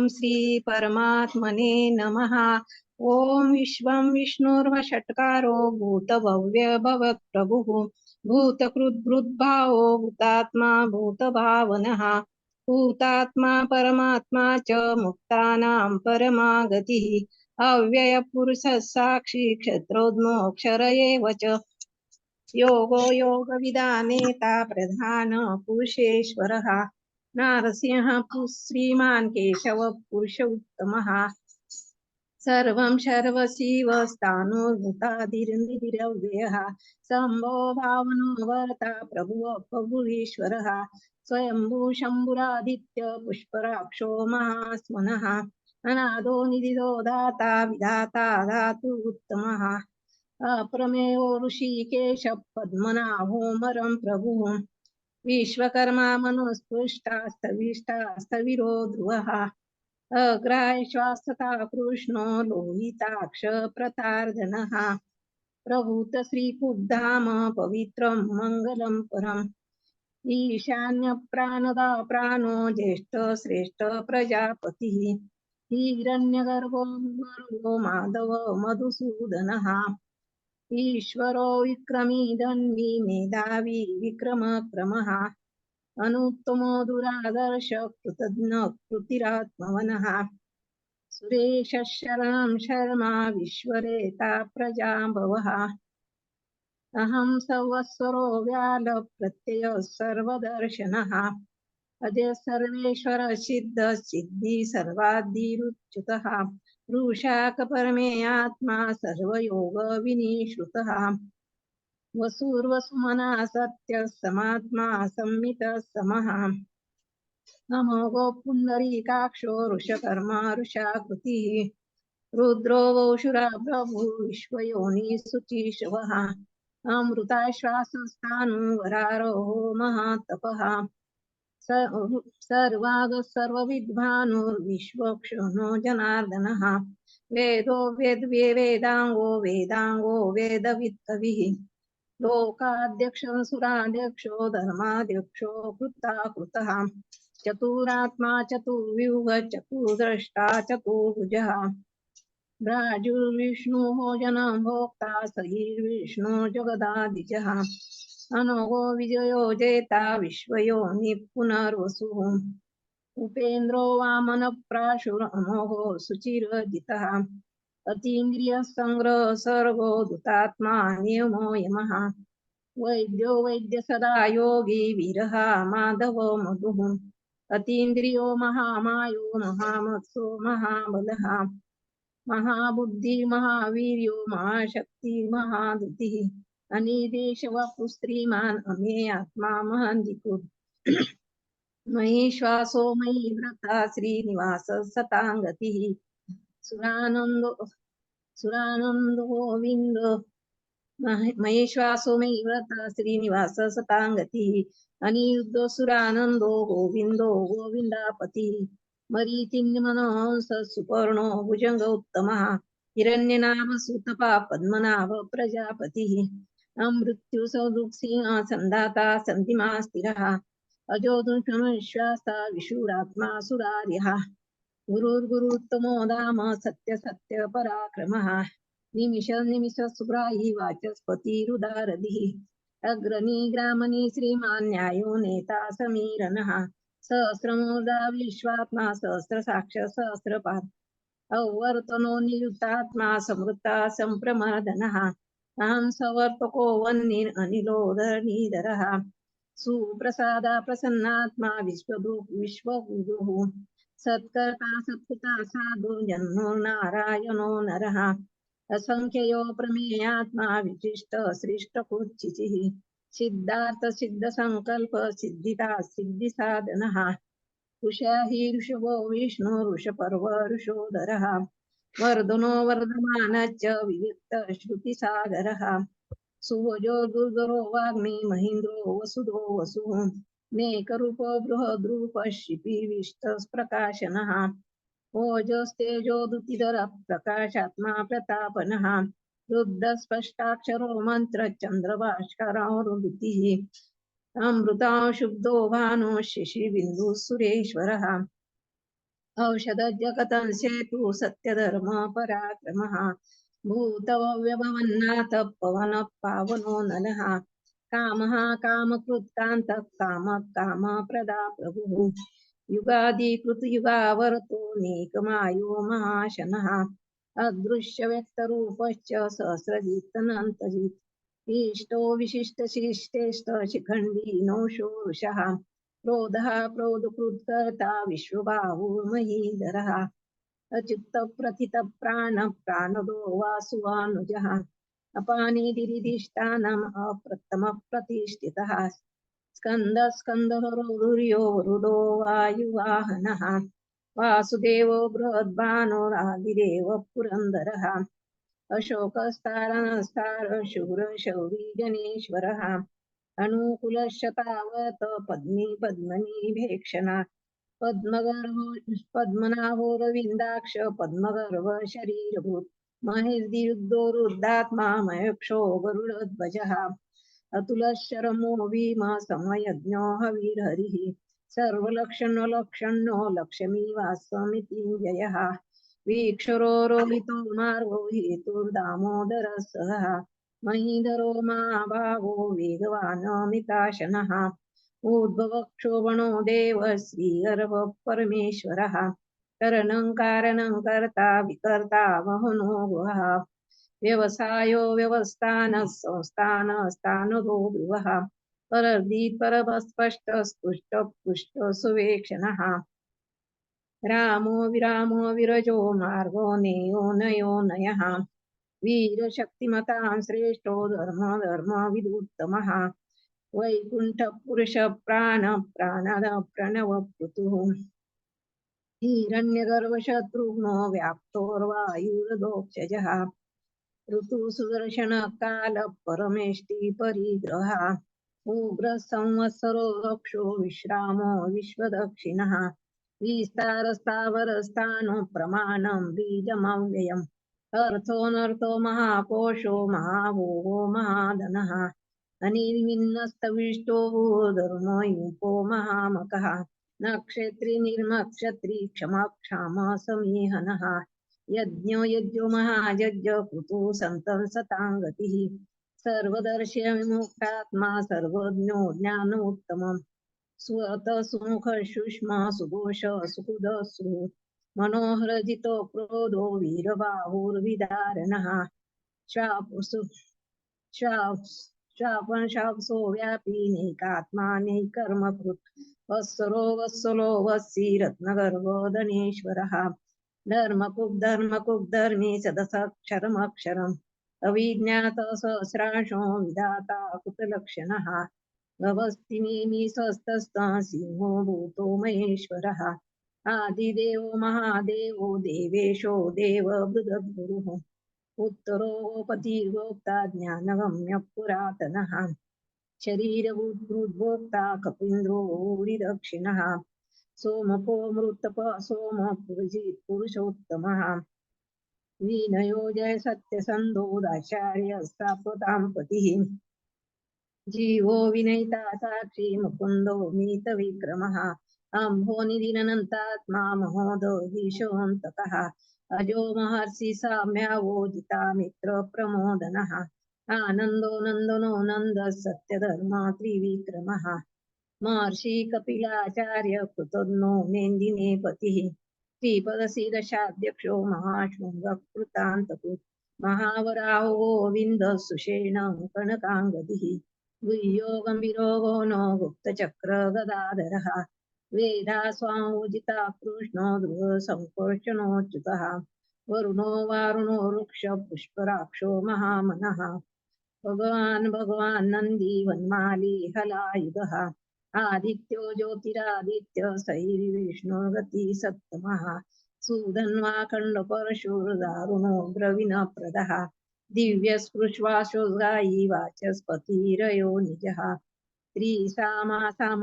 ॐ श्री परमात्मने नमः। ॐ विश्वं विष्णुर्वषट्कारो भूतभव्य भवत्प्रभुः भूतकृद्भृद्भावो भूतात्मा भूतभावनः। भूतात्मा परमात्मा च मुक्तानां परमा गतिः अव्ययपुरुषः साक्षी क्षत्रोद्मोक्षर एव च। योगो योगविदानेता प्रधान पुरुषेश्वरः। नारसिंह श्रीमान् केशव पुरुष उत्तमः सर्वं सर्वशिव स्थानोर्भूतादिर्निधिरव्ययः शम्भो भावनो वर्ता प्रभुः, प्रभुरीश्वरः। स्वयंभू शम्भुरादित्य पुष्पराक्षो महास्मनः। अनादो निधिदो दाता विधाता धातु उत्तमः। अप्रमेयो ऋषिकेश पद्मनाभोमरं प्रभुः। विश्वकर्मा मनुस्पृष्टास्तविष्टास्तविरो ध्रुवः अग्रायश्वासता कृष्णो लोहिताक्ष प्रतार्दनः प्रभूत श्रीकुब्धाम पवित्रं मङ्गलं परम्। ईशान्य प्राणदा प्राणो ज्येष्ठ श्रेष्ठ प्रजापतिः। हिरण्यगर्भो माधव मधुसूदनः। ईश्वरो विक्रमी मेधावी विक्रमक्रमः। अनुत्तमो दुरादर्श कृतज्ञ कृतिरात्मवनः शरणं शर्मा विश्वरेता प्रजाभवः अहं व्याल प्रत्यय सर्वदर्शनः। अजय सर्वेश्वर सिद्ध सिद्धि सर्वाद्धिरुच्युतः रुषाक परमे आत्मा सर्वयोग विनिश्रुतः वसुर्वसुमना सत्य, समात्मा संमित समः। अमोघो पुण्डरीकाक्षो ऋषकर्मा ऋषाकृतिः। रुद्रो वौषुरा प्रभु विश्वयोनि शुचिशवः अमृताश्वासस्थाणुवरारोहो महातपः। सर्वाग सर्वविद्वानुर्विश्वक्षुणो जनार्दनः। वेदो वेद्वे वेदाङ्गो वेदाङ्गो वेदवित्तविः। लोकाध्यक्षं सुराध्यक्षो धर्माध्यक्षो कृता कृतः चतुरात्मा चतुर्व्यूह चतुर्द्रष्टा चतुर्भुजः। भ्राजुर्विष्णुः जनं भोक्ता सहिर्विष्णु जगदादिजः। अनघो विजयो जेता विश्वयोनि पुनर्वसुः उपेन्द्रो वामन प्राशुरमोघो सुचिरजितः। अतीन्द्रियः सङ्ग्रह सर्गो दुतात्मा नियमो यमः। वैद्यो वैद्य सदा योगी विरह माधव मधुः। अतीन्द्रियो महामायो महामत्सो महाबलः। महाबुद्धि महावीर्यो महाशक्ति महादुतिः अनिदेशवपुस्त्रीमान् अमे आत्मा महान्दिकुर्। मयि श्वासो मयि व्रता श्रीनिवास सताङ्गतिः सुरानन्दो सुरानन्दो गोविन्द। मयि श्वासो मयि व्रता श्रीनिवास सताङ्गतिः अनिरुद्धो सुरानन्दो गोविन्दो गोविन्दापतिः। मरीचिन्मनोहंस सुपर्णो भुजङ्ग उत्तमः हिरण्यनाभ सुतपा पद्मनाभ प्रजापतिः। अमृत्यु सौदुःसिंह संधाता सन्धिमा स्थिरः अजो दुष्णविश्वासा विशूरात्मा सुरार्यः। गुरुर्गुरुत्तमो धाम सत्य सत्य पराक्रमः। निमिष निमिष सुग्राही वाचस्पतिरुदारधिः अग्रणी ग्रामणी श्रीमान् न्यायो नेता समीरनः। सहस्रमूर्धा विश्वात्मा सहस्रसाक्ष सहस्रपात् अवर्तनो नियुक्तात्मा समृत्ता सम्प्रमादनः अहं सवर्तको वह्निर् अनिलोदरनीधरः सुप्रसादा प्रसन्नात्मा विश्वदुः विश्वगुरुः सत्कर्ता सत्कृता साधु जन्मो नारायणो नरः। असङ्ख्ययो प्रमेयात्मा विशिष्ट सृष्टकुच्चिचिः सिद्धार्थ सिद्ध संकल्प सिद्धिता सिद्धि साधनः। ऋषा हि ऋषभो विष्णु ऋषपर्व ऋषोदरः। वर्धनो वर्धमानश्च विविक्त श्रुतिसागरः। सुभजो दुर्धरो वाग्मी महीन्द्रो वसुधो वसुः। नेकरूपो बृहद्रूपः शिपिविष्टप्रकाशनः ओजस्तेजोदुतिधर प्रकाशात्मा प्रतापनः रुद्धस्पष्टाक्षरो अमृता शुद्धो भानो शशिबिन्दुः सुरेश्वरः औषधजगतंसेतु सत्यधर्म पराक्रमः भूतव्यभवन्नाथ पवनः पावनो नलः कामः कामकृत्कान्तः कामः कामप्रदा प्रभुः युगादिकृतयुगावरतो नेकमायो महाशनः अदृश्यव्यक्तरूपश्च सहस्रजित्तनन्तजित् इष्टो विशिष्टशिष्टेष्ट शिखण्डी नोषो वृषः क्रोधः क्रोधकृत्कर्ता विश्वबाहुर्महीधरः अच्युतप्रथितप्राण प्राणदो वासुवानुजः। अपानिदिरिधिष्ठानम् अप्रथमप्रतिष्ठितः। स्कन्द स्कन्दहरो रुदो वायुवाहनः। वासुदेवो बृहद्भानुरादिदेव पुरन्दरः। अशोकस्तारणस्तार शूरशौरी गणेश्वरः। अनुकुलशतावत पद्मी पद्मनी भेक्षणा. पद्मगर्भ पद्मनाभोरविन्दाक्ष पद्मगर्भ शरीरभूत. महेर्दीर्घो रुद्धात्मा मयक्षो गरुडध्वजः. अतुलशरमो भीमा समयज्ञो हविर्हरिः सर्वलक्षणलक्षणो लक्ष्मी जयः. वीक्षरो रोहितो मार्गो हेतुर्दामोदरः महीधरो महाभागो वेगवानमिताशनः उद्भवक्षोभणो देव श्रीगर्भ परमेश्वरः करणं कारणं कर्ता विकर्ता वहनो गुहः। व्यवसायो व्यवस्थानः संस्थानस्तानदो ध्रुवः परर्दी परमस्पष्ट पुष्ट सुवेक्षणः। रामो विरामो विरजो मार्गो नेयो नयो नयः। वीरशक्तिमतां श्रेष्ठो धर्म धर्म विदुत्तमः वैकुण्ठ पुरुष प्राण प्राणद प्रणव पृतुः हिरण्यगर्भशत्रुघ्नो व्याप्तोर्वायुर्दोक्षजः ऋतुसुदर्शन काल परमेष्टि परिग्रह उग्र संवत्सरो रक्षो विश्रामो विश्वदक्षिणः। विस्तारस्थावरस्थानो प्रमाणं बीजमव्ययम् अर्थोऽनर्थो महाकोशो महाभोगो महाधनः। अनिर्विन्नस्तविष्टो धर्मो युपो महामकः। नक्षत्री निर्मक्षत्री क्षमा क्षामा समीहनः। यज्ञो यज्ञो महायज्ञ कृतो सन्तं सतां गतिः। सर्वदर्श्य विमुक्तात्मा सर्वज्ञो ज्ञानोत्तमम्। स्वत सुमुख शुष्मा सुघोष सुहृद सुहृ मनोहरजितो क्रोधो वीरबाहुर्विदारणः शापुसु शापन शापसो व्यापी नैकात्मा नैकर्मकृत्। वत्सरो, वत्सलो वत्सी रत्नगर्भोदनेश्वरः धर्मकुग् धर्मकुग् धर्मी सदसक्षरमक्षरम्। अविज्ञात सहस्रांशो विधाता कुतलक्षणः। गवस्तिनेमि स्वस्तस्ता सिंहो भूतो महेश्वरः। आदिदेवो महादेवो देवेशो देव बृहद्गुरुः उत्तरो गोपतिर्गोक्ता ज्ञानगम्य पुरातनः। शरीरभूद्भोक्ता कपीन्द्रो दक्षिणः सोमपो मृतप सोम पुरुजित् पुरुषोत्तमः। विनयो जय सत्यसन्धो दाचार्य स्थापतां पतिः। जीवो विनयिता साक्षी मुकुन्दो मीतविक्रमः। अम्भोनिधिनन्तात्मा महोदधीशोऽन्तकः अजो महर्षि साम्यावोदिता मित्रप्रमोदनः आनन्दो नन्दनो नन्दः सत्यधर्मा त्रिविक्रमः। महर्षि कपिलाचार्य कृतज्ञो मेन्दिने पतिः। श्रीपदशीदशाध्यक्षो महाशृङ्गकृतान्तकृत् महावराहो गोविन्द सुषेण कनकाङ्गदिः। गुह्यो गम्भीरो नो गुप्तचक्र गदाधरः। वेदा स्वामोजिता कृष्णो ध्रुव सङ्कर्षणोच्युतः वरुणो वारुणो वृक्ष पुष्पराक्षो महामनः। भगवान् भगवान् नन्दी वन्माली हलायुधः आदित्यो ज्योतिरादित्य सैर्विष्णुर्गति सप्तमः। सुधन्वाखण्डपरशुर्दारुणो द्रविणप्रदः। दिव्यस्पृश्वासुगायी वाचस्पतिरयो निजः। त्रिसामा साम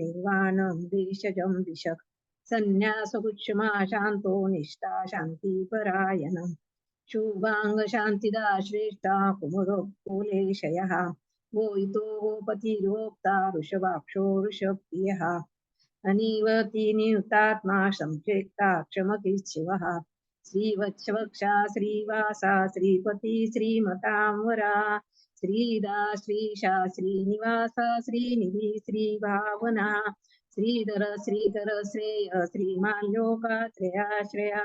निर्वाणं देशजं दिशक् सन्न्यासकुक्षमा शान्तो निष्ठा शान्तिपरायणम् शुभाङ्गशान्तिदा श्रेष्ठा कुमुदकुलेशयः गोयितो गोपतिर्गोक्ता वृषभाक्षो वृषप्रियः अनीवती नियुतात्मा संक्षेक्ता क्षमकिच्छिवः श्रीवत्सवक्षा श्रीवासा, श्रीपती श्रीमतांवरा श्रीदा श्रीशा श्रीनिवासा, श्रीनिधि श्रीभावना, श्रीधर श्रीधर श्रेय श्रीमाल्योकात्रयाश्रया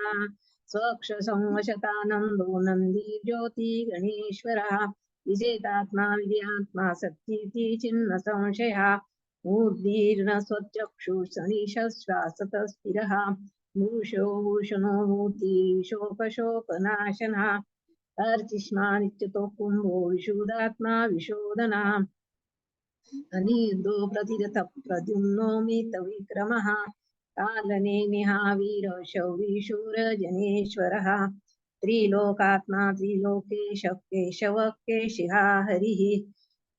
स्वक्ष संवशतानन्दो नन्दी ज्योति गणेश्वरः, विजेतात्मा विजयात्मा सत्कीर्ति चिन्ह संशयः ऊर्ध्वीर्न स्वचक्षुषनिश्वासतस्थिरः भूषो भूषणो मूर्तिशोकशोकनाशनः अर्चिष्मानित्यतो कुम्भो विशुदात्मा विशोदना। अनिर्दो प्रतिरथ प्रद्युम्नो मितविक्रमः कालनेमिहा वीरशौरीशूरजनेश्वरः त्रिलोकात्मा त्रिलोकेश केशव केशिहा हरिः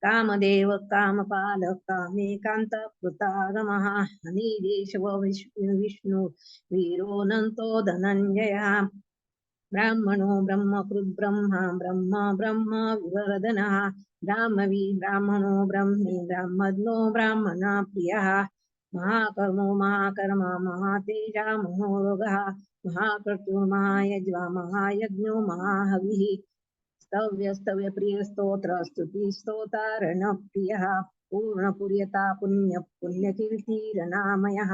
कामदेव कामपाल कामेकान्त कृतागमः अनिदेशव विष्णु विष्णु वीरो वीरोऽनन्तो धनञ्जयः। ब्राह्मणो ब्रह्मकृद् ब्रह्मा ब्रह्म विवर्धनः ब्राह्मवी ब्राह्मणो ब्रह्मी ब्राह्मज्ञो ब्राह्मणा प्रियः। महाकर्मो महाकर्म, महातेजा मनोरोगः। महाकृत्युर्महायज्वा महायज्ञो, महाहविः। स्तव्य स्तव्य प्रिय स्तोत्र स्तुति स्तोतारण प्रियः पूर्णपुर्यता पुण्य पुण्यकीर्तिरनामयः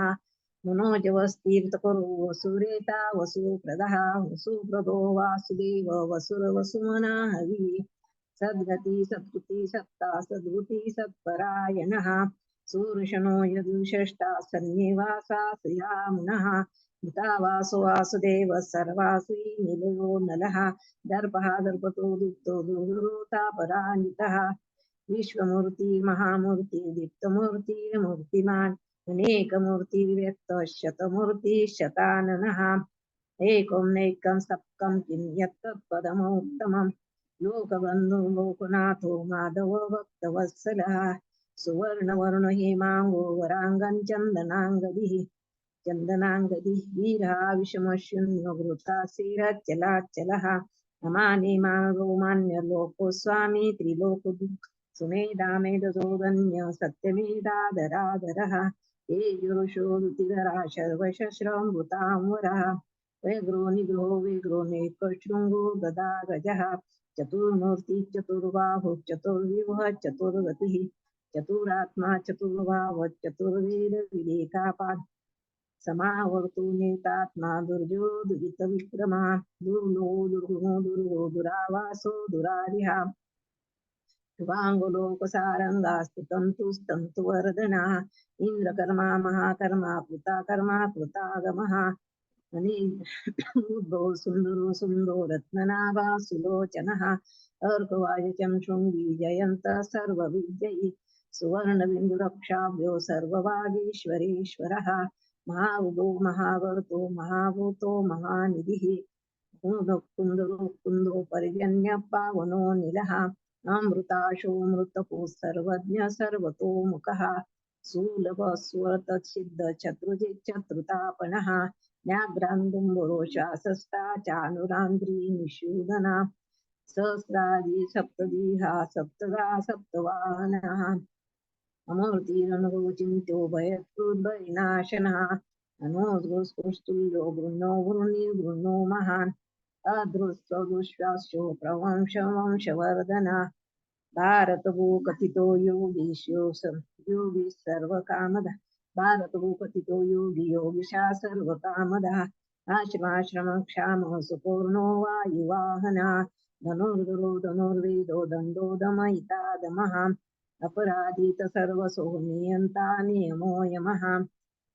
मनोजवस्तीर्थकुरु वसुरेता वसुप्रदः वसुप्रदो वासुदेव वसुरवसुमना हविः सद्गति सत्कृति सत्ता सद्गुति सत्परायणः सूर्षणो यदुषष्टा सन्निवासा श्रियामुनः मृतावासो वासुदेव सर्वासु निलयो नलः, दर्पः दर्पतो दीप्तो दुरुतापरान्वितः विश्वमूर्ति, महामूर्ति दीप्तमूर्तिर्मूर्तिमान् अनेकमूर्ति व्यक्त शतमूर्ति शताननः। एकं नैकं सप्कं किं यत्तत्पदमोत्तमम् लोकबन्धु, लोकनाथो, माधव, भक्तवत्सलः। सुवर्णवर्ण हेमाङ्गो वराङ्गं चन्दनाङ्गदिः वीरः विषमशून्यो घृताशिरच्चलाच्चलः नमानि मानरोमान्यलोकोस्वामी त्रिलोकदु सुमेधामेधसोदन्य सत्यमेधादरादरः तेजुरुषोरुतिधरा शर्वशस्रमृताम्बरः व्यग्रो निग्रहो विग्रो नेकशृङ्गो गदा गजः चतुर्मूर्ति चतुर्बाहु चतुर्व्यूह चतुर्गतिः चतुरात्मा चतुर्भाव चतुर्वेद विवेका विवेकापाद। समावर्तो नेतात्मा दुर्जो दुरित विक्रमा। दुर्लो दुर्गुणो दुर्गो दुरावासो दुरारिहा शुभाङ्गुलोकसारङ्गास्तु तन्तुस्तन्तुवर्धना इन्द्रकर्मा, महाकर्मा कृताकर्मा कृतागमः अनिर्भो सुन्दरो सुन्दो रत्ननाभा सुलोचनः। अर्कवायचं शृङ्गी जयन्त सर्वविद्यैः। सुवर्णबिन्दुरक्षाभ्यो सर्वभागीश्वरेश्वरः। महाउदो महावर्तो महाभूतो, महानिधिः। कुन्दो कुन्दो पर्जन्य पावनो निलः अमृताशोऽमृतपो सर्वज्ञ सर्वतोमुखः सुलभ स्वतसिद्ध चतुर्जिच्चतुतापनः व्याघ्रान्दुम्बरो शासस्ता चानुरान्द्री, निषूदना। सहस्रादि, सप्तदीहा, सप्तदा, सप्तवाहनः। अमूर्तिरनुचिन्त्यो भयकृद्भयनाशनः नमोऽस्कृस्तुल्यो गृह्णो गृह्णीर्गृह्णो महान् अदृष्टदुश्वास्यो प्रवंशवंशवर्धना भारतभूकथितो योगीश्यो योगी सर्वकामद। भारतभूकथितो योगी योगिशा सर्वकामदः। आश्रमाश्रमक्षामः सुपूर्णो वायुवाहना। धनुर्धुरो धनुर्वेदो दण्डो दमयितादमः अपराधीत सर्वसो नियन्ता नियमो यमः।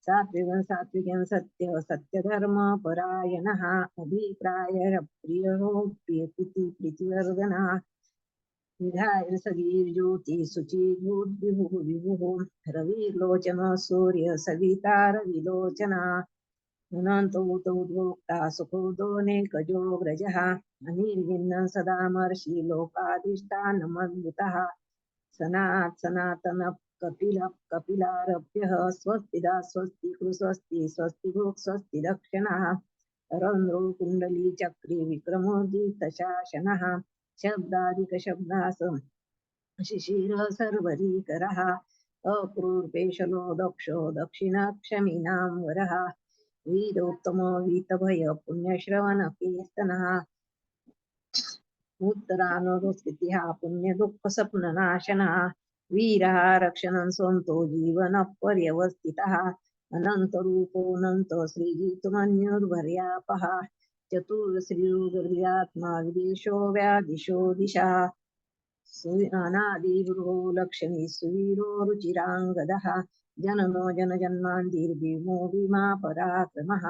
सात्विकं सात्विकं सत्य सत्यधर्म परायणः अभिप्राय प्रियो प्रियति प्रीतिवर्धनः रविर्लोचन सूर्य सविता रविलोचना। अनन्तो उद्भोक्ता सुखोदोनेकजो व्रजः। अनिर्विन्न सदा महर्षि सनात् सनातन कपिल कपिलारभ्यः स्वस्तिदा स्वस्ति स्वस्ति स्वस्ति भोक् स्वस्ति दक्षिणः। रन्ध्रो कुण्डली चक्री विक्रमोदितशासनः शब्दादिकशब्दास शिशिर सर्वरीकरः अक्रूर्पेशलो दक्षो दक्षिणक्षमीनां वरः। वीरोत्तमो वीतभय पुण्यश्रवणकीर्तनः उत्तरानुस्थितिः पुण्यदुःखसप्ननाशनः वीरः रक्षणं स्वन्तो जीवनः पर्यवस्थितः अनन्तरूपोऽनन्त श्रीजितुमन्युर्भर्यापः चतुर्श्रीर्गर्यात्मा विदेशो व्यादिशो दिशः। अनादिगुरो लक्ष्मी सुवीरो रुचिराङ्गदः। जननो जनजन्मान्तिर्भीमो भीमा पराक्रमः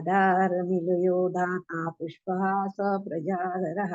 अदारनिलयो दाता पुष्पः स प्रजागरः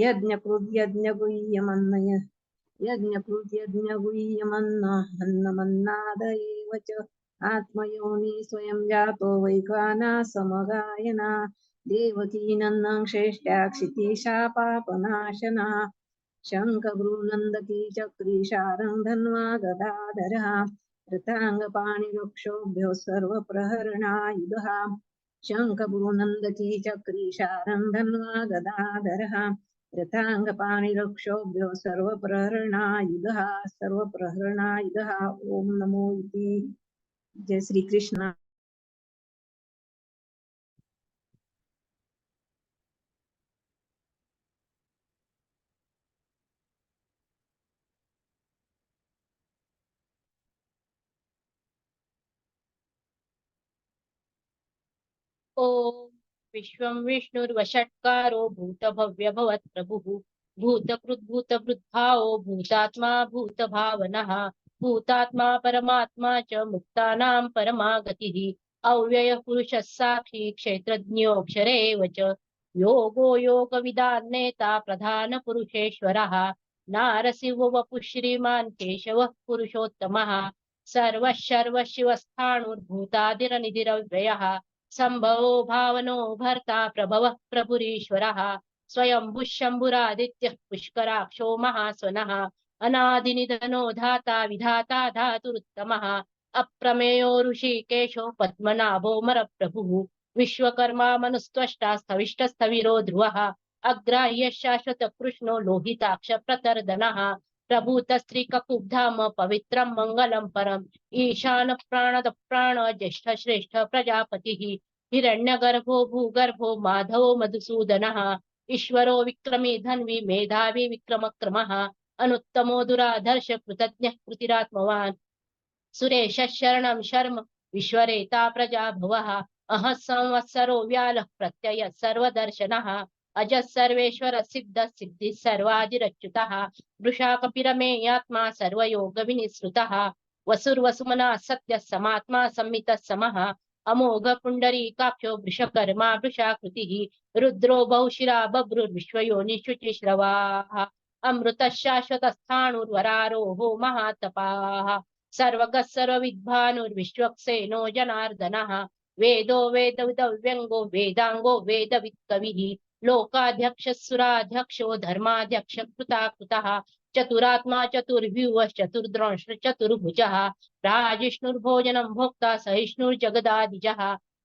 यज्ञकृद् यज्ञगुह्यमन्नय यज्ञकृद् यज्ञगुह्यमन्न अन्नमन्नाद एव च आत्मयोनि स्वयं जातो वैकाना समगायना देवकीनन्दं श्रेष्ठा क्षितीशा पापनाशना शङ्खभ्रूनन्दकी चक्रीशारं धन्वा गदाधरः कृताङ्गपाणिरुक्षोभ्यो सर्वप्रहरणायुधः शङ्खभ्रूनन्दकी चक्रीशारं धन्वा गदाधरः रथाङ्गपाणिरक्षोभ्यो सर्वप्रहरणायुधः सर्वप्रहरणायुधः ॐ नमो इति। जय श्रीकृष्ण। ॐ विश्वं विष्णुर्वषट्कारो भूतभव्यभवत् प्रभुः। भूतकृद्भूतभृद्भावो भूतात्मा भूत भूतभावनः। भूतात्मा परमात्मा च मुक्तानां परमा गतिः अव्ययः पुरुषः साक्षी क्षेत्रज्ञोऽक्षरे च। योगो योगविदान्नेता प्रधानपुरुषेश्वरः। नारसिंह वपुः श्रीमान् केशवः पुरुषोत्तमः। सर्वः सर्वशिवस्थाणुर्भूतादिरनिधिरव्ययः सम्भवो भावनो भर्ता प्रभवः प्रभुरीश्वरः। स्वयंभुः शम्भुरादित्यः पुष्कराक्षो महास्वनः। अनादिनिधनो धाता विधाता धातुरुत्तमः। अप्रमेयो ऋषिकेशो पद्मनाभो मरप्रभुः। विश्वकर्मा मनुस्त्वष्टा स्थविष्टस्थविरो ध्रुवः अग्राह्य शाश्वत कृष्णो लोहिताक्ष प्रतर्दनः। प्रभूतस्त्रीककुब्धाम पवित्रं मङ्गलं परम्। ईशान प्राणद प्राण ज्येष्ठ श्रेष्ठ प्रजापति प्रजापतिः हिरण्यगर्भो, भूगर्भो, माधवो, मधुसूदनः। ईश्वरो, विक्रमी, धन्वी, मेधावी, विक्रमक्रमः। अनुत्तमो दुराधर्ष कृतज्ञः, कृतिरात्मवान्। सुरेश, शरणं, शर्म, विश्वरेता प्रजा भुवः अह, संवत्सरो, व्यालः, प्रत्यय, सर्वदर्शनः। अजः सर्वेश्वर सिद्ध सिद्धिः सर्वादिरच्युतः वृषा कपिरमेयात्मा सर्वयोग विनिसृतः वसुर्वसुमना सत्य समात्मा संमितः समः। अमोघ पुण्डरीकाक्षो वृषकर्मा वृषाकृतिः रुद्रो बहुशिरा बभ्रुर्विश्वयोनिशुचिश्रवाः अमृतः शाश्वतस्थाणुर्वरारोहो महातपाः। सर्वगः सर्वविद्भानुर्विश्वक्सेनो जनार्दनः। वेदो वेदविदव्यङ्गो वेदाङ्गो वेदवित्कविः। लोकाध्यक्षः धर्माध्यक्ष कृता कृतः चतुरात्मा चतुर्व्यूह चतुर्द्रंश चतुर्भुजः राजिष्णुर्भोजनं भोक्ता सहिष्णुर्जगदादिजः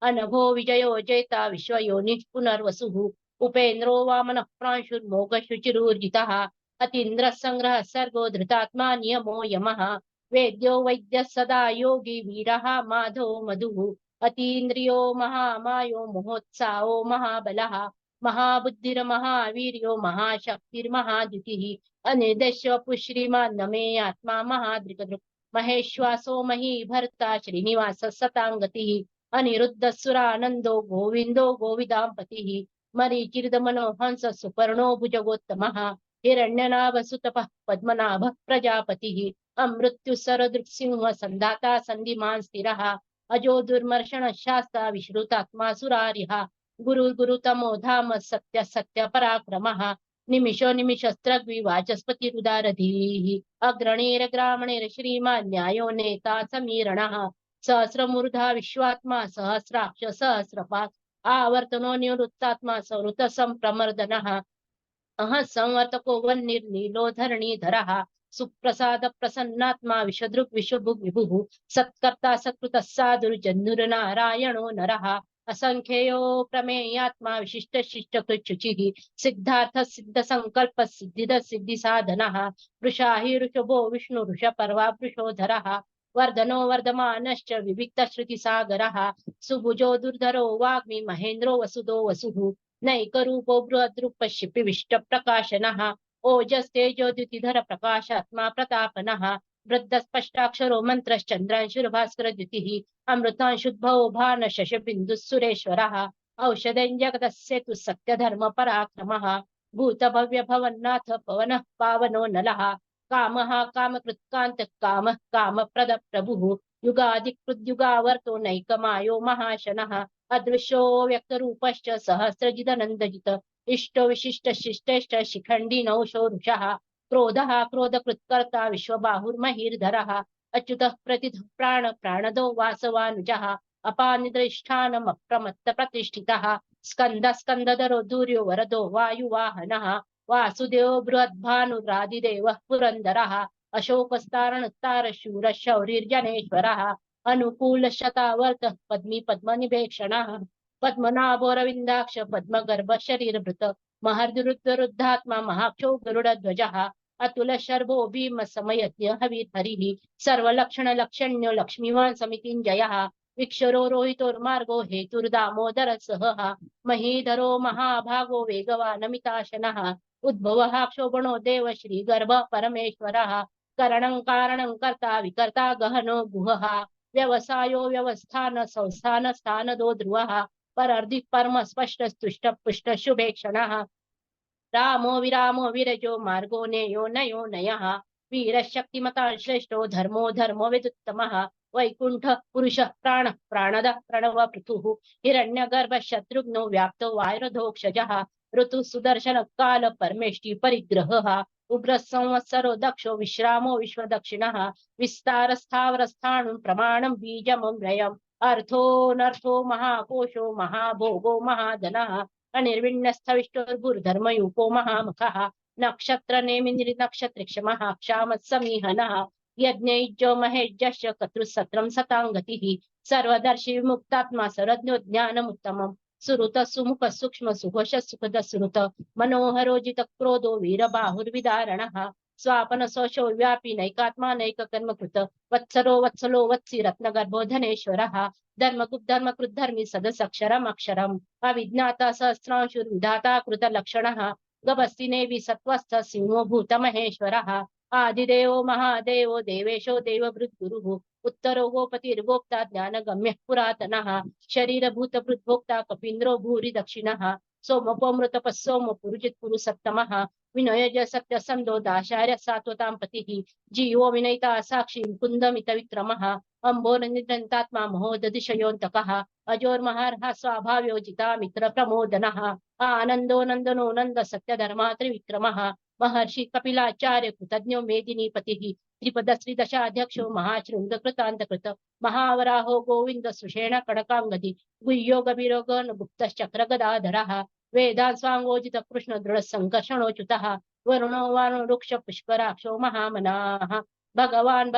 अनभो विजयो जेता विश्वयोनिः पुनर्वसुः उपेन्द्रो वामनः प्रांशुर्मोघशुचिरूर्जितः अतीन्द्रः सङ्ग्रहः सर्गो धृतात्मा नियमो यमः, वेद्यो वैद्य सदा योगी वीरः माधो मधुः, अतीन्द्रियो महामायो महोत्साहो महाबलः महाबुद्धिर्महावीर्यो महाशक्तिर्महाद्युतिः। अनिर्देश्य पुश्रीमान् नमे आत्मा महादृक्दृक् महेश्वासो मही भर्ता श्रीनिवास सताङ्गतिः। अनिरुद्धसुरानन्दो गोविन्दो गोविदाम्पतिः। मरीचिर्दमनो हंस सुपर्णो भुजगोत्तमः। हिरण्यनाभसुतपः पद्मनाभः प्रजापतिः। अमृत्युसरदृक्सिंह सन्दाता सन्धिमान् स्थिरः। अजो दुर्मर्षण शास्ता विश्रुतात्मा सुरारिः गुरुर्गुरुतमो धाम सत्य सत्य पराक्रमः निमिषो वाचस्पतिरुदारधीः अग्रणीरग्रामणेर श्रीमान् न्यायो नेता समीरणः सहस्रमूर्धा विश्वात्मा, सहस्राक्ष सहस्रपात् आवर्तनो निवृत्तात्मा संप्रमर्दनः अह संवर्तको वह्निर्नीलो धरणीधरः सुप्रसाद प्रसन्नात्मा विशदृक् विश्वभुग् विभुः सत्कर्ता सत्कृतः साधुर्जन्नुर्नारायणो नरः। असङ्ख्येयो प्रमेयात्मा विशिष्ट शिष्टकृच्छुचिः सिद्धार्थ सिद्ध संकल्प सिद्धिद सिद्धि साधनः वृषा हि ऋषभो विष्णु ऋषपर्वा वृषोधरः, वर्धनो वर्धमानश्च विविक्त श्रुतिसागरः सुभुजो दुर्धरो वाग्मि महेन्द्रो वसुदो वसुः, नैकरूपो बृहद्रूपशिपि विष्टप्रकाशनः ओजस्तेजो द्युतिधर प्रकाशात्मा प्रतापनः वृद्धस्पष्टाक्षरो मन्त्रश्चन्द्रांशुर्भास्कर द्युतिः अमृतांशुद्भवो भान शशबिन्दुः सुरेश्वरः औषधं जगतस्य तु सत्यधर्म पराक्रमः भूतभव्य भवन्नाथ पवनः पावनो नलः। कामः कामः कामप्रद प्रभुः युगादिकृद्युगावर्तो नैकमायो महाशनः। अदृश्यो व्यक्तरूपश्च सहस्रजिदनन्दजित। इष्टो विशिष्ट शिष्टेश्च शिखण्डी नौशोरुषः क्रोधः क्रोधकृत्कर्ता विश्वबाहुर्महीर्धरः, अच्युतः प्रतिथ प्राण प्राणदो वासवानुजः अपानिदृष्ठानमप्रमत्त प्रतिष्ठितः स्कन्द स्कन्दधरो दूर्यो वरदो वायुवाहनः, वासुदेव बृहद्भानुरादिदेवः पुरन्दरः अशोकस्तारणस्तार शूर शौरिर्जनेश्वरः अनुकूल शतावर्तः पद्मी पद्मनिभेक्षणः पद्मनाभोरविन्दाक्ष पद्मगर्भ शरीरभृत महर्दुरुद्धरुद्धात्मा महाक्षो गरुडध्वजः अतुल शर्भो भीम समयज्ञ हविर्हरिः सर्वलक्षणलक्षण्यो लक्ष्मीवान् समितिञ्जयः विक्षरो रोहितोर्मार्गो हेतुर्दामोदर सहः महीधरो महाभागो वेगवानमिताशनः उद्भवः क्षोभणो देव श्रीगर्भ परमेश्वरः करणं कारणं कर्ता विकर्ता गहनो गुहः व्यवसायो व्यवस्थान संस्थान स्थानदो ध्रुवः परर्धि परम स्पष्ट स्तुष्ट पुष्ट शुभेक्षणः रामो विरामो विरजो मार्गो नेयो नयो नयः। वीरशक्तिमता श्रेष्ठो धर्मो धर्मो विदुत्तमः। वैकुण्ठ पुरुषः प्राणः प्राणदः प्रणव पृथु। पृथुः हिरण्यगर्भ शत्रुघ्नो व्याप्तो वायुरधोक्षजः। ऋतु सुदर्शन काल परमेष्टि परिग्रहः। उग्र संवत्सरो दक्षो विश्रामो विश्वदक्षिणः। विस्तार स्थावर स्थाणुं प्रमाणं बीजमव्ययम् अर्थोऽनर्थो महाकोशो महाभोगो महाधनः अनिर्विण्यस्थविष्टोर्भुर्धर्मयूपो महामुखः नक्षत्र नेमिनिर्नक्षत्रिक्षमः क्षामत्समीहनः यज्ञैज्यो महेज्यश्च सताङ्गतिः, सर्वदर्शि विमुक्तात्मा सर्वज्ञो ज्ञानमुत्तमम् सुरुत सुमुख सूक्ष्म सुघोष सुखद सुरुत मनोहरोजित क्रोधो वीरबाहुर्विदारणः स्वापन शोषो व्यापी नैकात्मा नैक कर्म कृत वत्सरो वत्सलो वत्सि रत्नगर्भो धनेश्वरः धर्मकृत् धर्मकृत् धर्मि सदसक्षरम् अक्षरम्। अविज्ञाता सहस्रांशुर्विधाता कृत लक्षणः गभस्तिनेवि सत्त्वस्थ सिंहो भूत महेश्वर आदिदेवो महादेव देवेशो देवभृद्गुरुः। उत्तरो गोपतिर्गोप्ता ज्ञानगम्यः पुरातनः। शरीरभूतभृद्भोक्ता कपीन्द्रो भूरि दक्षिणः सोमपोमृतपः सोम पुरुजित् पुरु सप्तमः विनयज सत्य सन्दो दाशार्य सात्वतां पतिः जीवो विनयिता साक्षी मुकुन्दमित विक्रमः महोदधिशयोऽन्तकः अजोर्महर्ह स्वाभाव्योजिता मित्र प्रमोदनः आनन्दो नन्दनो नन्द सत्यधर्मा त्रिविक्रमः महर्षि कपिलाचार्य कृतज्ञो मेदिनीपतिः त्रिपद श्रीदशाध्यक्षो महाशृङ्ग कृतान्तकृत महावराहो गोविन्द सुषेण कणकाङ्गदि गुह्यो गभीरो गुप्तश्चक्र गदाधरः वेदान् स्वाङ्गोजित कृष्ण दृढ सङ्कर्षणोच्युतः वरुणो वानो वृक्ष पुष्कराक्षो महामनाः। भगवान्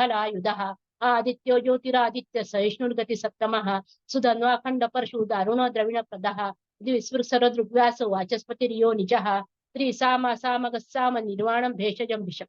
हलायुधः आदित्यो ज्योतिरादित्य सहिष्णुर्गति सप्तमः सुधन्वाखण्ड परशु दारुणो द्रविणप्रदः द्विस्पृसर दृग्व्यासो वाचस्पतिर्यो निजः। त्रिसामा निर्वाणं भेषजं भिष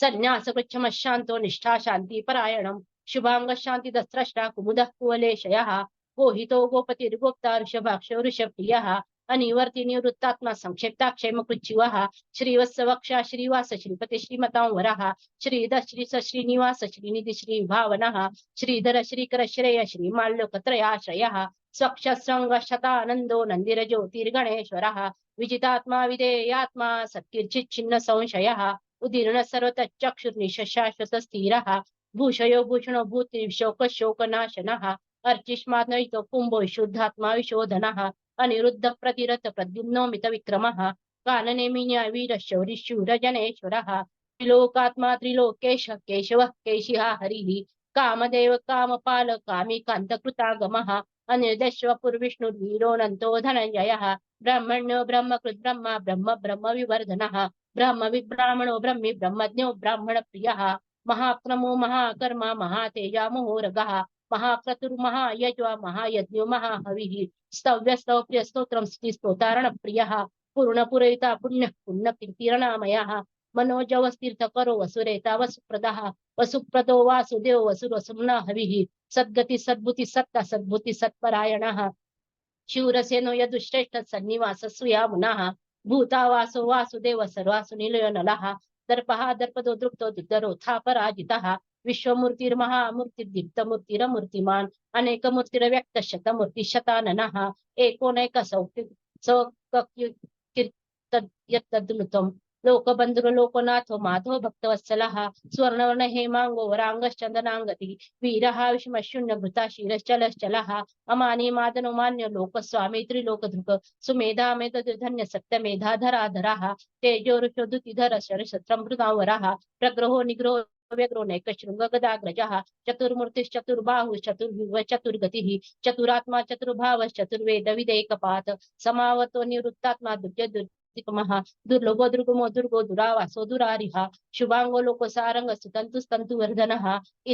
सन्न्यासकृच्छमः शान्तो निष्ठा शान्तिपरायणम् शुभाङ्गशान्तिदस्रष्टा कुमुदः कुवलेशयः। गोहितो गोपतिर्गोप्ता ऋषभाक्षो ऋषप्रियः अनिवर्ति निवृत्तात्मा संक्षिप्ताक्षेमकृच्छिवः श्रीवत्सवक्षा श्रीवास श्रीपति श्रीमतां वरः श्रीध श्रीस श्रीनिवास श्रीनिधि श्रीभावनः, श्रीधर श्रीकर श्रेय श्रीमाल्लोकत्रयाश्रयः स्वक्षसङ्गशतानन्दो नन्दिरज्योतिर्गणेश्वरः, विजितात्मा विधेयात्मा सत्कीर्चिच्छिन्न संशयः, उदीर्ण सर्वतच्चक्षुर्निशाश्वत स्थिरः भूषयो भूषणो भूतिर्शोक अर्चिष्मात्मवितो कुम्भो शुद्धात्मा विशोधनः अनिरुद्ध प्रतिरथ प्रद्युम्नो मितविक्रमः काननेमिन्या वीरशौरि शूरजनेश्वरः त्रिलोकात्मा त्रिलोकेश केशवः केशिहा हरिः कामदेव कामपाल कामी कान्तकृतागमः अनिर्दश्वपुर्विष्णुर्वीरोऽनन्तो धनञ्जयः ब्रह्मण्यो ब्रह्मकृत् ब्रह्म ब्रह्म ब्रह्म विवर्धन ब्रह्म विब्राह्मणो ब्रह्मी ब्रह्मज्ञो ब्राह्मण प्रिय महाक्रमो महाकर्मा महातेजा महोरगः महाक्रतुर्महायज्वा महायज्ञो महाहविः स्तव्यस्तौप्य स्तोत्रं स्तोतारणप्रियः पूर्णपुरयिता पुण्यः पुण्यकीर्तिरणामयः। मनोजवस्तीर्थकरो वसुरेता वसुप्रदः वसुप्रदो वासुदेव वसुरसुम्ना हविः। सद्गति सद्भुति सत्ता सद्भुति सत्परायणः। शूरसेनो यदुश्रेष्ठ सन्निवास सुयामुनः भूतावासो वासुदेव सर्वासु निलयो नलः। दर्पः दर्पदो दृप्तो दुद्धरोथा पराजितः విశ్వమూర్తిర్ మహామూర్తి దీప్తమూర్తిర మూర్తిమాన్ అనేక మూర్తిర వ్యక్త శతమూర్తి శతానన ఏకోనైక సౌక్తి సౌక్తద్మృతం लोकबंधुर लोकनाथो माधव भक्तवत्सल स्वर्णवर्ण हेमांगो वरांगश्चंदनांगती वीर हा विष्मशून्य भृता शिरश्चलश्चल अमानी मादनो मान्य लोक स्वामी त्रिलोक धृक सुमेधा मेध धन्य सत्य मेधा धरा धरा तेजो ऋषोदुतिधर शरशत्रमृतावरा प्रग्रहो निग्रहो व्यग्रो नैकशृङ्गगदाग्रजः चतुर्मूर्तिश्चतुर्बाहुश्चतुर्भुव चतुर्गति चतुरात्मा चतुर्भाव्चतुर्वेद विदेक पात समावतो निवृत्तात्मा दुर्ज दुर् दुर्लभो दुर्गमो दुर्गो दुरावासो दुरारिः शुभांगो लोको सारङ्ग सुतंतु स्तंतु वर्धनः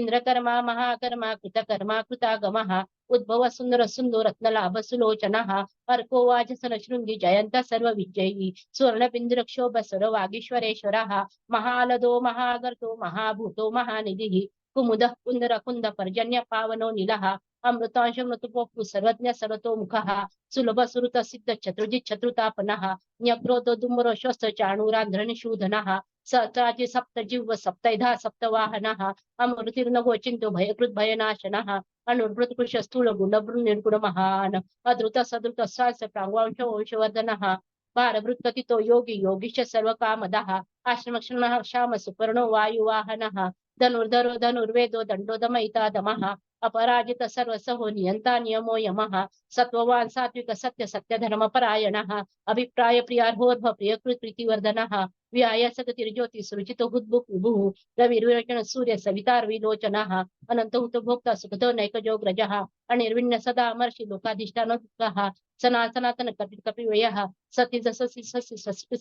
इन्द्रकर्मा महाकर्मा कृतकर्मा कृतागमः उद्भव सुन्दर सुन्दो रत्नलाभ सुलोचनः अर्को वाजसन शृङ्गी जयन्त सर्वविजयी स्वर्णबिन्दुरक्षोभ सर्ववागीश्वरेश्वरः महालदो महागर्तो महाभूतो महानिधिः कुमुदः कुन्दर कुन्द पर्जन्य पावनो नीलः अमृतांश मृतपोपु सर्वज्ञ सर्वतोमुखः सुलभ सुरत सिद्ध चतुर्जित् चतुर्तापनः न्यक्रोधो दुम्रो श्वस्त चाणूरान्ध्रनिषूधनः सप्त जिह्व सप्तैधा सप्तवाहनः अमृतिर्नभो चिन्तो भयकृत् भयनाशनः अनुर्भृतकृश स्थूल गुणभृ निर्गुण महान् अधृत सदृत स्वास्य प्राङ्वांश वंशवर्धनः भारभृत्कथितो योगी योगीश सर्वकामदः, आश्रमक्षणः श्याम सुपर्णो वायुवाहनः, धनुर्धरो धनुर्वेदो दण्डोदमयिता दमः अपराजित सर्वसहो नियन्ता नियमो यमः, सत्त्ववान् सात्विक सत्य सत्य धर्मपरायणः अभिप्राय प्रियार्होर्भ प्रियकृत् प्रीतिवर्धनः व्याय सगतिर्ज्योति सुरुचितो हुद्बुक् विभुः रविर्विरचन सूर्य सवितार्विलोचनः अनन्त भोक्ता सुखदो नैकजोग्रजः अनिर्विण्य सदा अमर्षि लोकाधिष्ठानो दुःखः सनातनातन कपि कपिवयः सति स्वस्ति स्वस्ति स्वस्ति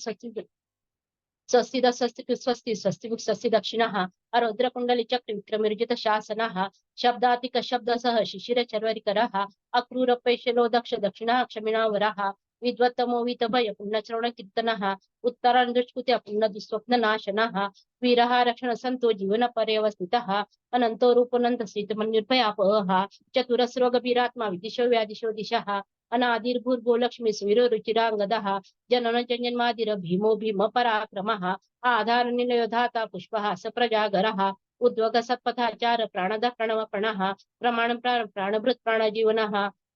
स्वस्ति चक्र विक्रमिर्जित शासनः शब्दातिक शब्द सह शिशिर अक्रूर पैशलो दक्ष दक्षिण दक्षिणः क्षमिणावरः विद्वत्तमो वितभय पुण्यश्रवण कीर्तनः उत्तरान् दुष्कृत्य पुण्य दुःस्वप्न नाशनः वीरः रक्षण सन्तो जीवन पर्यवस्थितः अनन्तो रूपनन्त श्रीतमन्युर्भयापहः चतुरस्रोगभीरात्मा विदिशो व्यादिशो दिशः अनादिर्भूर्भो लक्ष्मी सुवीरो रुचिराङ्गदः जनन जन्मादिर भीमो भीम पराक्रमः आधार निलयो धाता पुष्पः स प्रजागरः उद्वग सत्पथाचार प्राणद प्रणव प्रमाण प्राण प्राणभृत्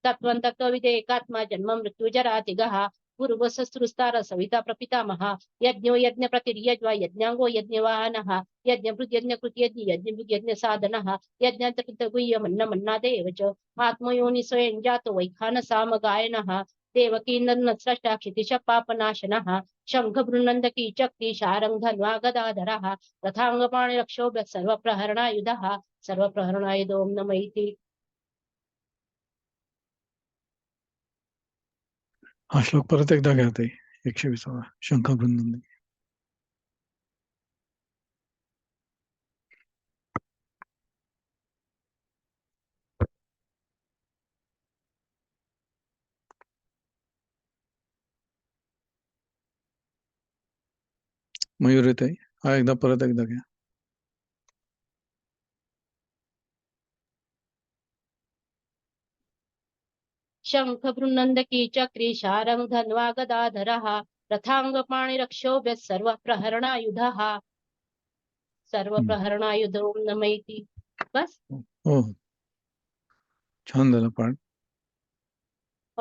प्राणजीवनः तत्त्वं तत्त्वविदेकात्मा जन्म मृत्युजरातिगः पूर्वसस्रुस्तार सविता प्रपितामह, यज्ञो यज्ञ प्रतिर्यज्वा यज्ञाङ्गो यज्ञवाहनः यज्ञभृत् यज्ञकृत् यज्ञ यज्ञभृत् यज्ञ साधनः यज्ञान्तकृतगुह्यमन्न मन्नादेव च, आत्मयोनि स्वयं जातो वैखान साम गायनः देवकी नन्न स्रष्टा क्षितिश पापनाशनः शङ्ख बृन्नन्दकी चक्ति शारङ्ग धन्वा गदाधरः रथाङ्गपाणिरक्षोभ्य सर्वप्रहरणायुधः, सर्वप्रहरणायुधों नम इति हा श्लोक परत एकदा घ्या ते एकशे विसावा. शंका वृंदांनी मयूर येते हा एकदा परत एकदा घ्या. शङ्ख की चक्री शारंग धन्वा गदाधरः, रथाङ्गपाणिरक्षोभ्य सर्वप्रहरणायुधः। सर्वप्रहरणायुधों नम इति बस। छान झालं पाठ